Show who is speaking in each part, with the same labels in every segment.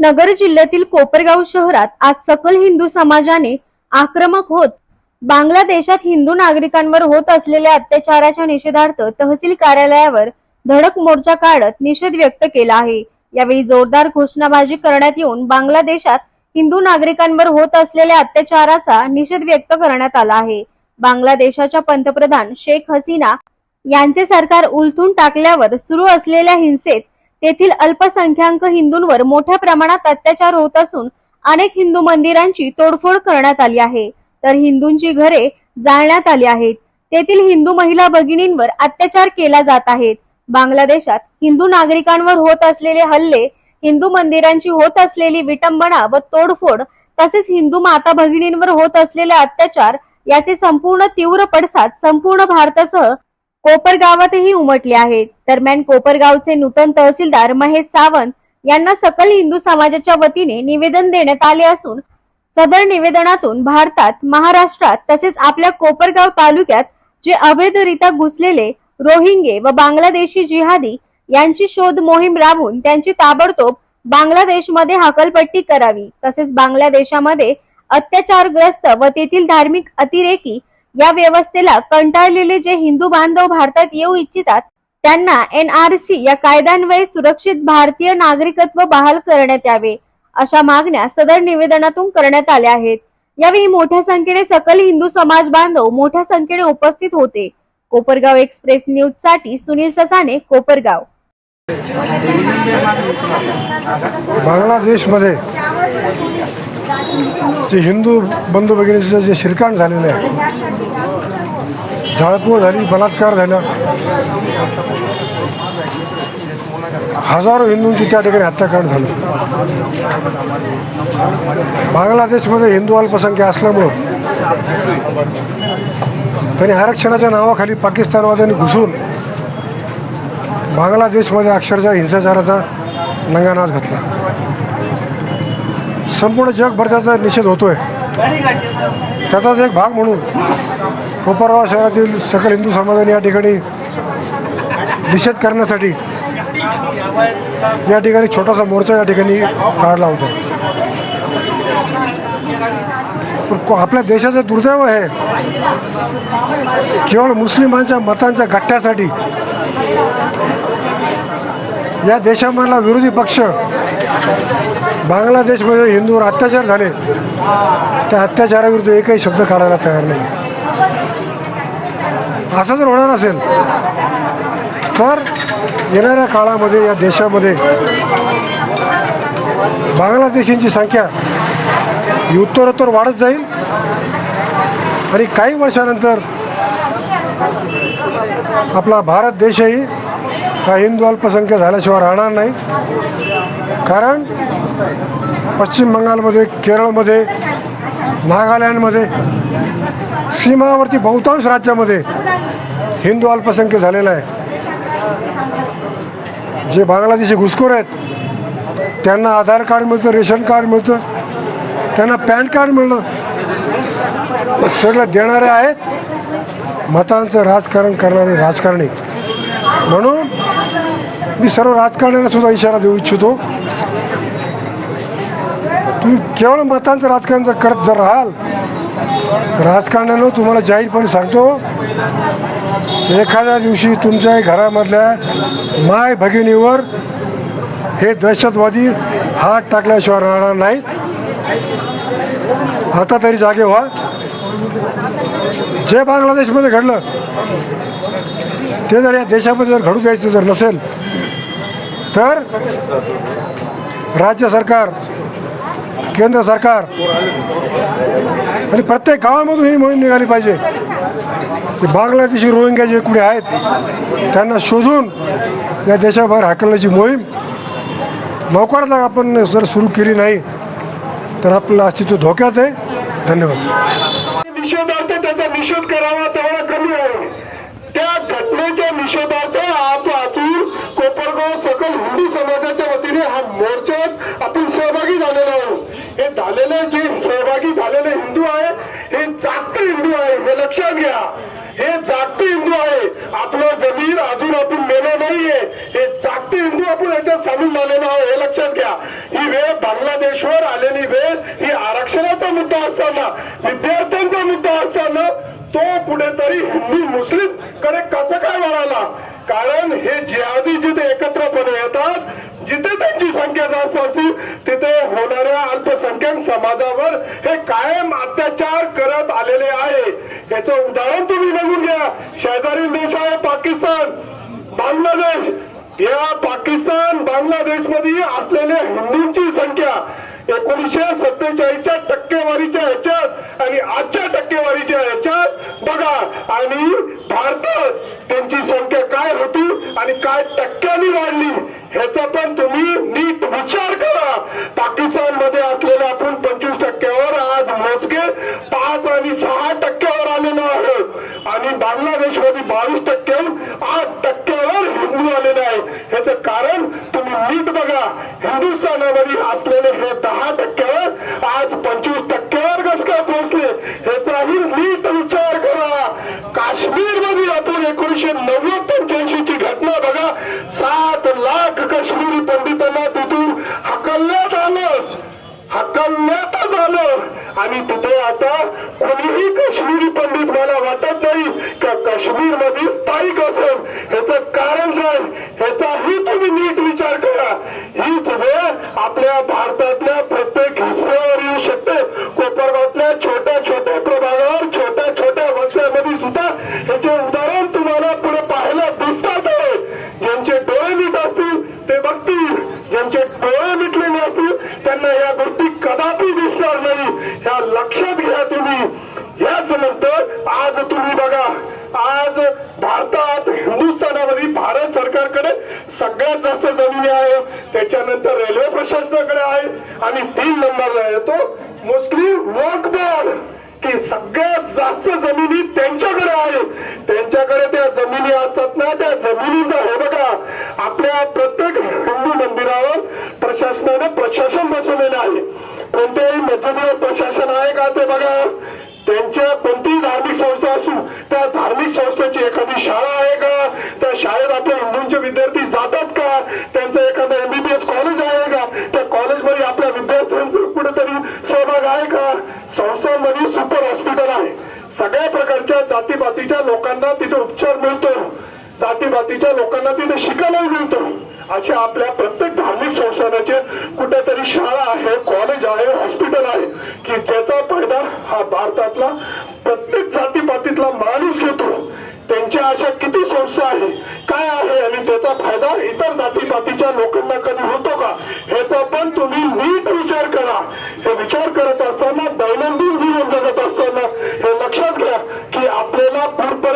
Speaker 1: नगर जिल्ह्यातील कोपरगाव शहरात आज सकल हिंदू समाजाने आक्रमक होत बांगलादेशात हिंदू नागरिकांवर होत असलेल्या अत्याचाराच्या निषेधार्थ तहसील कार्यालयावर धडक मोर्चा काढत निषेध व्यक्त केला आहे. यावेळी जोरदार घोषणाबाजी करण्यात येऊन बांगलादेशात हिंदू नागरिकांवर होत असलेल्या अत्याचाराचा निषेध व्यक्त करण्यात आला आहे. बांगलादेशाच्या पंतप्रधान शेख हसीना यांचे सरकार उलथून टाकल्यावर सुरू असलेल्या हिंसेत तेथील अल्पसंख्याक हिंदूंवर मोठ्या प्रमाणात अत्याचार होत असून अनेक हिंदू मंदिरांची तोडफोड करण्यात आली आहे. तर हिंदूंची घरे जाळण्यात आली आहेत. तेथील हिंदू महिला भगिनींवर अत्याचार केला जात आहेत. बांगलादेशात हिंदू नागरिकांवर होत असलेले हल्ले हिंदू मंदिरांची होत असलेली विटंबना व तोडफोड तसेच हिंदू माता भगिनींवर होत असलेले अत्याचार याचे संपूर्ण तीव्र पडसाद संपूर्ण भारतासह कोपरगावातही उमटले आहेत. दरम्यान कोपरगावचे नूतन तहसीलदार महेश सावंत यांना सकल हिंदू समाजाच्या वतीने निवेदन देण्यात आले असून सदर निवेदनातून भारतात महाराष्ट्रात तसेच आपल्या कोपरगाव तालुक्यात जे अवैधरित्या घुसलेले रोहिंगे व बांगलादेशी जिहादी यांची शोध मोहीम राबवून त्यांची ताबडतोब बांगलादेशमध्ये हाकलपट्टी करावी. तसेच बांगलादेशामध्ये अत्याचारग्रस्त व तेथील धार्मिक अतिरेकी या व्यवस्थेला कंटाळलेले जे हिंदू बांधव भारतात येऊ इच्छितात त्यांना एनआरसी या कायद्यान्वये सुरक्षित भारतीय नागरिकत्व बहाल करण्यात यावे अशा मागण्या सदर निवेदनातून करण्यात आल्या आहेत. यावेळी मोठ्या संख्येने सकल हिंदू समाज बांधव मोठ्या संख्येने उपस्थित होते. कोपरगाव एक्सप्रेस न्यूजसाठी सुनील ससाने कोपरगाव.
Speaker 2: बांगलादेशमध्ये जे हिंदू बंधू भगिनीचं जे शिरकाण झालेलं आहे झाळपूळ झाली बलात्कार झाला. हजारो हिंदूंची त्या ठिकाणी हत्याकांड झालं. बांगलादेशमध्ये हिंदू अल्पसंख्या असल्यामुळं त्यांनी आरक्षणाच्या नावाखाली पाकिस्तानवाद्यांनी घुसून बांगलादेशमध्ये अक्षरशः हिंसाचाराचा नंगानाच घातला. संपूर्ण जगभर त्याचा निषेध होतोय. त्याचाच एक भाग म्हणून कोपरगाव शहरातील सकल हिंदू समाजाने या ठिकाणी निषेध करण्यासाठी या ठिकाणी छोटासा मोर्चा या ठिकाणी काढला होता. पण को- आपल्या देशाचं दुर्दैव आहे केवळ मुस्लिमांच्या मतांच्या गट्ट्यासाठी या देशामधला विरोधी पक्ष बांगलादेशमध्ये हिंदूवर अत्याचार झाले त्या अत्याचाराविरुद्ध एकही शब्द काढायला तयार नाही. असं जर होणार असेल तर येणाऱ्या काळामध्ये या देशामध्ये बांगलादेशींची संख्या ही उत्तरोत्तर वाढत जाईल. आणि काही वर्षानंतर आपला भारत देशही हा हिंदू अल्पसंख्य झाल्याशिवाय राहणार नाही. कारण पश्चिम बंगालमध्ये केरळमध्ये नागालँडमध्ये सीमावरती बहुतांश राज्यामध्ये हिंदू अल्पसंख्य झालेला आहे. जे बांगलादेशी घुसखोर आहेत त्यांना आधार कार्ड मिळतं रेशन कार्ड मिळतं त्यांना पॅन कार्ड मिळणं सगळं देणारे आहेत. मतांचं राजकारण करणारे राजकारणी. म्हणून मी सर्व राजकारण्यांना सुद्धा इशारा देऊ इच्छितो. तुम्ही केवळ मतांचं राजकारण जर करत जर राहाल राजकारणानं तुम्हाला जाहीरपणे सांगतो एखाद्या दिवशी तुमच्या घरामधल्या माय भगिनीवर हे दहशतवादी हात टाकल्याशिवाय राहणार नाही आता तरी जागे व्हा. जे बांगलादेशमध्ये घडलं ते जर या देशामध्ये जर घडू द्यायचं जर नसेल तर राज्य सरकार केंद्र सरकार आणि प्रत्येक गावामधून ही मोहीम निघाली पाहिजे. की बांगलादेशी रोहिंग्या जे कुठे आहेत त्यांना शोधून या देशाबाहेर हाकलण्याची मोहीम लवकरच आपण जर सुरू केली नाही तर आपलं अस्तित्व धोक्यात आहे. धन्यवाद.
Speaker 3: निषेधार्थ त्याचा निषेध करावा तेवढा कमी आहे. त्या घटनेच्या निषेधार्थ आज आतूर कोपरगाव सकल हिंदू समाजाच्या वतीने हा मोर्चात आपण सहभागी झालेलो आहोत. हे झालेले जे सहभागी झालेले हिंदू आहे हे जागते हिंदू आहे हे लक्षात घ्या. हे जागते हिंदू आहे. आपलं जमीन अजून आपण मेलो नाहीये. हे जागते याच्यात सामील झालेलो आहोत हे लक्षात घ्या. ही वेळ बांगलादेशवर आलेली वेळ ही आरक्षणाचा मुद्दा असताना विद्यार्थ्यांचा मुद्दा असताना तो कुठेतरी हिंदू मुस्लिमकडे कसं काय वळाला? कारण हे जिहादी जिथे एकत्रपणे येतात जिथे त्यांची संख्या जास्त असतील तिथे होणाऱ्या अल्पसंख्याक समाजावर हे कायम अत्याचार करत आलेले आहे. याचं उदाहरण तुम्ही बघून घ्या. शेजारी देश आहे पाकिस्तान बांगलादेश. या पाकिस्तान बांगलादेशमध्ये असलेल्या हिंदूंची संख्या एकोणीसशे सत्तेचाळीसच्या टक्केवारीच्या ह्याच्यात आणि आजच्या टक्केवारीच्या ह्याच्यात बघा आणि भारतात त्यांची संख्या काय होती आणि काय टक्क्यांनी वाढली ह्याचा पण तुम्ही नीट विचार करा पाकिस्तानमध्ये असलेल्या आपण पंचवीस टक्क्यावर आज मोजके पाच आणि सहा टक्क्यावर आलेलो आहोत आणि बांगलादेशमध्ये बावीस टक्क्याहून आठ टक्क्यावर हिंदू आलेले आहे ह्याचं कारण तुम्ही नीट बघा हिंदुस्थानामध्ये असलेले हे दहा टक्क्यावर आज पंचवीस टक्क्यावर कस काय पोहोचले. ह्याचाही नीट विचार करा. काश्मीरमध्ये आपण एकोणीशे नव्वद पंच्याऐंशी ची घटना बघा. सात लाख काश्मीरी पंडितांना हकलण्यातच झालं. आणि तिथे आता कोणीही काश्मीरी पंडित मला वाटत नाही का काश्मीरमध्ये स्थायिक असेल. ह्याच कारण काय? ह्याचाही तुम्ही नीट विचार करा. हीच वेळ आपल्या भारतातल्या प्रत्येक हिस्सेवर येऊ शकते. कोपरगावातल्या छोट्या छोट्या प्रभागावर छोट्या छोट्या वस्त्यामध्ये सुद्धा ह्याचे उदाहरण तुम्हाला पुढे पाहायला दिसतात आहे. ज्यांचे डोळे नीट असतील ते बघतील. ज्यांचे डोळे मिटले नसतील त्यांना या गोष्टी कदापि दिसणार नाही ह्या लक्षात घ्या तुम्ही याच नंतर आज तुम्ही बघा आज भारतात हिंदुस्थानामध्ये भारत सरकारकडे सगळ्यात जास्त जमिनी आहे. त्याच्यानंतर रेल्वे प्रशासनाकडे आहे आणि तीन नंबरला येतो मुस्लिम वक्फ बोर्ड की सगळ्यात जास्त जमिनी त्यांच्याकडे आहे. त्यांच्याकडे त्या जमिनी असतात ना त्या उपचार मिळतो. जातीपातीच्या लोकांना तिथे शिकायलाही मिळतो. अशा आपल्या प्रत्येक धार्मिक संस्थानाचे कुठेतरी शाळा आहे कॉलेज आहे हॉस्पिटल आहे की ज्याचा फायदा हा भारतातला प्रत्येक जातीपातीतला माणूस घेतो. त्यांच्या अशा किती संस्था आहे काय आहे आणि त्याचा फायदा इतर जातीपातीच्या लोकांना कधी होतो का? ह्याचा पण तुम्ही नीट विचार करा. हे विचार करत असताना दैनंदिन जीवन जगत असताना हे लक्षात घ्या की आपल्याला पूर्व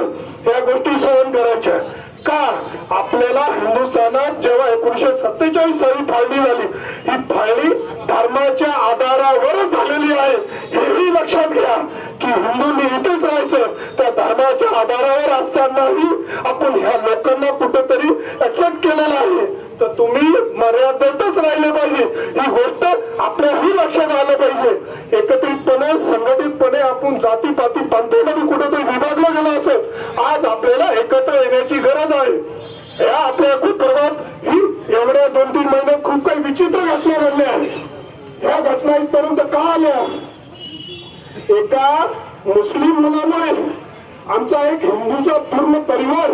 Speaker 3: कितपर्यंत या गोष्टी सहन करायच्या. का? आपल्याला हिंदुस्थानात जेव्हा एकोणीशे सत्तेचाळीस साली फाळणी झाली ही फाळणी धर्माच्या आधारावरच झालेली आहे. हेही लक्षात घ्या की हिंदूंनी इथेच राहायचं. त्या धर्माच्या आधारावर असतानाही आपण ह्या लोकांना कुठेतरी ऍक्सेप्ट केलेलं आहे. तर तुम्ही मर्यादेतच राहिले पाहिजे. ही गोष्ट आपल्याही लक्षात आलं पाहिजे. एकत्रितपणे संघटित संघटितपणे आपण जातीपाती पंथामध्ये कुठेतरी विभागलं गेलं असत आज आपल्याला एकत्र येण्याची गरज आहे. या आपल्या कुटुंबात ही एवढ्या दोन तीन महिन्यात खूप काही विचित्र घटना घडल्या आहेत. ह्या घटना इथपर्यंत का आल्या? एका मुस्लिम मुलामुळे आमचा एक हिंदूचा पूर्ण परिवार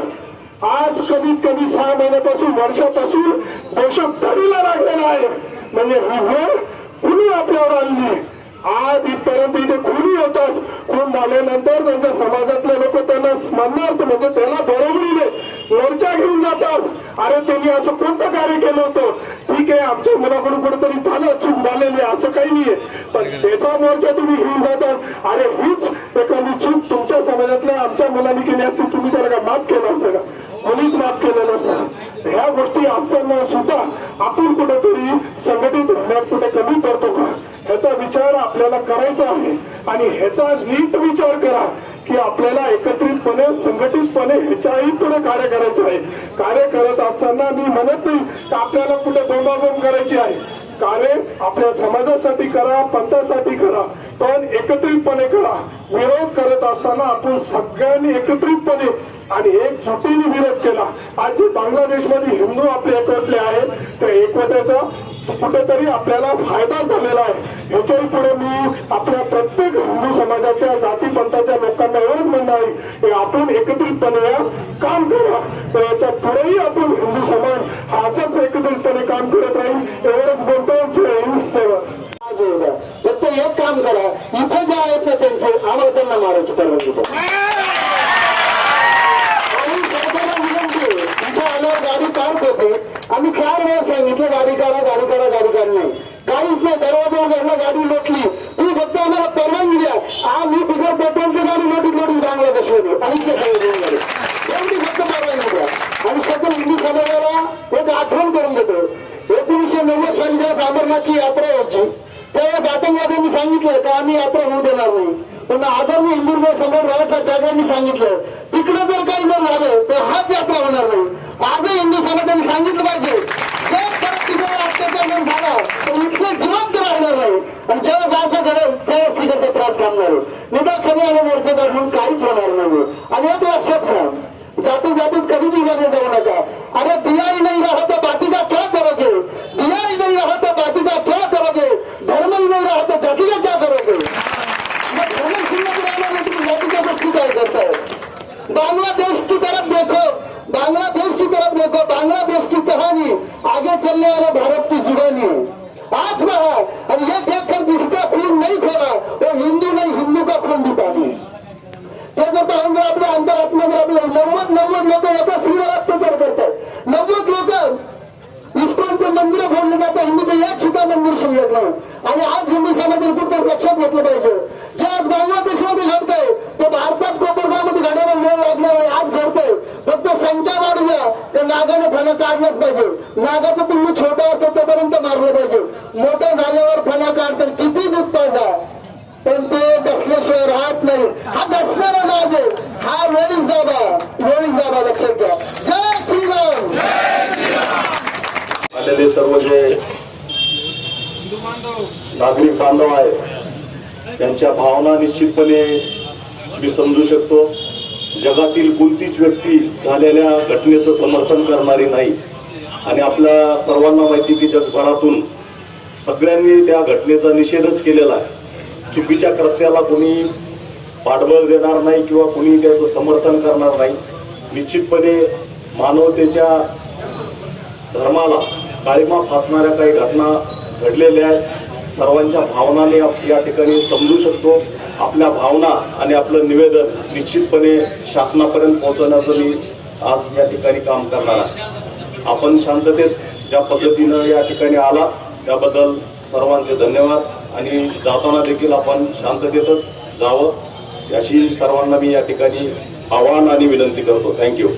Speaker 3: आज कमीत कमी सहा महिन्यापासून वर्षापासून देशभरीला लागलेला आहे. म्हणजे ही वेळ कुणी आपल्यावर आणली? आज इथपर्यंत इथे खुली होतात खून झाल्यानंतर त्यांच्या समाजातले लोक त्यांना स्मरणार्थ म्हणजे त्याला बरोबरीने मोर्चा घेऊन जातात. अरे त्यांनी असं कोणतं कार्य केलं होतं? ठीक आहे आमच्या मुलाकडून कुठेतरी झालं चूक झालेली आहे, असं काही नाहीये. पण त्याचा मोर्चा तुम्ही घेऊन जातात. अरे हीच एखादी चूक तुमच्या समाजातल्या आमच्या मुलांनी केली असती तुम्ही त्याला का माफ केलं असतं का? कोणीच माफ केलं नसतं. ह्या गोष्टी असताना सुद्धा आपण कुठेतरी संघटित होण्यात कुठे कमी पडतो का? विचार आपल्याला करायचा आहे. आणि ह्याचा नीट विचार करा की आपल्याला एकत्रितपणे संघटितपणे ह्याच्याही पुढे कार्य करायचं आहे. कार्य करत असताना मी म्हणत नाही की आपल्याला कुठे बोंबाबोंब करायची आहे. कार्य आपल्या समाजासाठी करा पंथासाठी करा पण एकत्रितपणे करा. विरोध करत असताना आपण सगळ्यांनी एकत्रितपणे आणि एकजुटीने विरोध केला. आज जे बांगलादेशमध्ये हिंदू आपले एकवटले आहेत. त्या एकवट्याचा कुठेतरी आपल्याला फायदा झालेला आहे. ह्याच्याही पुढे मी आपल्या प्रत्येक हिंदू समाजाच्या जाती पंथाच्या लोकांना एवढंच म्हणणं आहे की आपण एकत्रितपणे या काम करा. तर याच्या पुढेही आपण हिंदू समाज हा असंच एकत्रितपणे काम करत राहील एवढंच बोलतो जय हिंद जय
Speaker 4: फक्त एक काम करा. इथे जे आहेत ना त्यांचे आम्हाला त्यांना मारायची परवानगी द्या आणि सरकारला विनंती आहे, इथे आल्यावर गाडी काढत होते. आम्ही चार वेळेस सांगितलं गाडी काढा गाडी काढा गाडी काढ नाही. काहीच नाही दरवाजा उघडला गाडी लोटली. तुम्ही फक्त आम्हाला परवानगी द्या. आम्ही बिगर पेट्रोलची गाडी लोटी लोटी बांगलादेशमध्ये. आणि इथे सगळे एवढी फक्त परवानगी द्या. आणि सकल हिंदू समाजाला एक आठवण करून देतो. एकोणीसशे नव्वद साली जेव्हा अमरनाथची यात्रा व्हायची त्यावेळेस आतंकवाद्यांनी सांगितलं का आम्ही यात्रा होऊ देणार नाही. पण आदरणीय हिंदू सम्राट बाळासाहेब ठाकरेंनी सांगितलं तिकडे जर काही जर झालं तर हाच यात्रा होणार नाही आजही हिंदू समाजाने सांगितलं पाहिजे जर परत तिकडे अत्याचार जर झाला तर इथले जिवंत राहणार नाही आणि ज्यावेळेस असं घडेल त्यावेळेस तिकडचा त्रास थांबणार आहे निदर्शने आणि मोर्चे काढून काहीच होणार नाही आणि एक लक्षात घ्या जाती जातीत कधीच विभागले जाऊ नका अरे दिया ही नहीं रहा तो बाती का क्या करोगे दिया ही नहीं रहा तो बाती का क्या करोगे धर्म ही नहीं रहा तो जाति का क्या करोगे मग धर्म शिल्लक राहिला नाही तुम्ही जातीच्या गोष्टी काय करताय बांग्लादेश की तरफ देखो बांग्लादेश की तरफ देखो बांग्लादेश की कहानी आगे चलने वाला भारत की जुबानी। आज वहा और ये देखकर जिसका खून नहीं खोला वो हिंदू नहीं हिंदू का खून भी पानी ते जर पाहून जर आपल्या अंतरात्मा जर आपले नव्वद नव्वद लोक एका स्त्रीवर अत्याचार करतात नव्वद लोक इस्कॉनचे मंदिर फोडले जातात हिंदूचं एक सुद्धा मंदिर शिल्लक नाही। आणि आज हिंदू समाजाने कुठं लक्षात घेतलं पाहिजे जे आज बांगलादेशमध्ये घडतंय ते भारत कोपरगावमध्ये घडायला वेळ लागणार नाही आज घडतंय फक्त संख्या वाढू द्या त्या नागाने फणा काढलाच पाहिजे. नागाचं पिल्लू छोटं असतं तोपर्यंत मारलं पाहिजे. मोठं झाल्यावर फणा काढतात किती दूध पाहिजे पण ते कसल्याशिवाय राहत नाही. हा डसणारा नाग आहे? हा वेळीच दाबा. वेळीच दाबा लक्षात घ्या. जय श्रीराम!
Speaker 3: आलेले सर्व जे नागरिक बांधव आहेत त्यांच्या भावना निश्चितपणे मी समजू शकतो. जगातील कोणतीच व्यक्ती झालेल्या घटनेचं समर्थन करणारी नाही. आणि आपल्या सर्वांना माहिती की जगभरातून सगळ्यांनी त्या घटनेचा निषेधच केलेला आहे. चुकीच्या कृत्याला कोणी पाठबळ देणार नाही किंवा कोणी त्याचं समर्थन करणार नाही. निश्चितपणे मानवतेच्या धर्माला काळीमा फासणाऱ्या काही घटना घडलेल्या आहेत. सर्वांच्या भावनाने आप- या ठिकाणी समजू शकतो. आपल्या भावना आणि आपलं निवेदन निश्चितपणे शासनापर्यंत पोहोचवण्याचं मी आज या ठिकाणी काम करणार आहे. आपण शांततेत ज्या पद्धतीनं या ठिकाणी आला त्याबद्दल सर्वांचे धन्यवाद आणि जाताना देखील आपण शांततेतच जावं अशी सर्वांना मी या ठिकाणी आवाहन आणि विनंती करतो. थँक्यू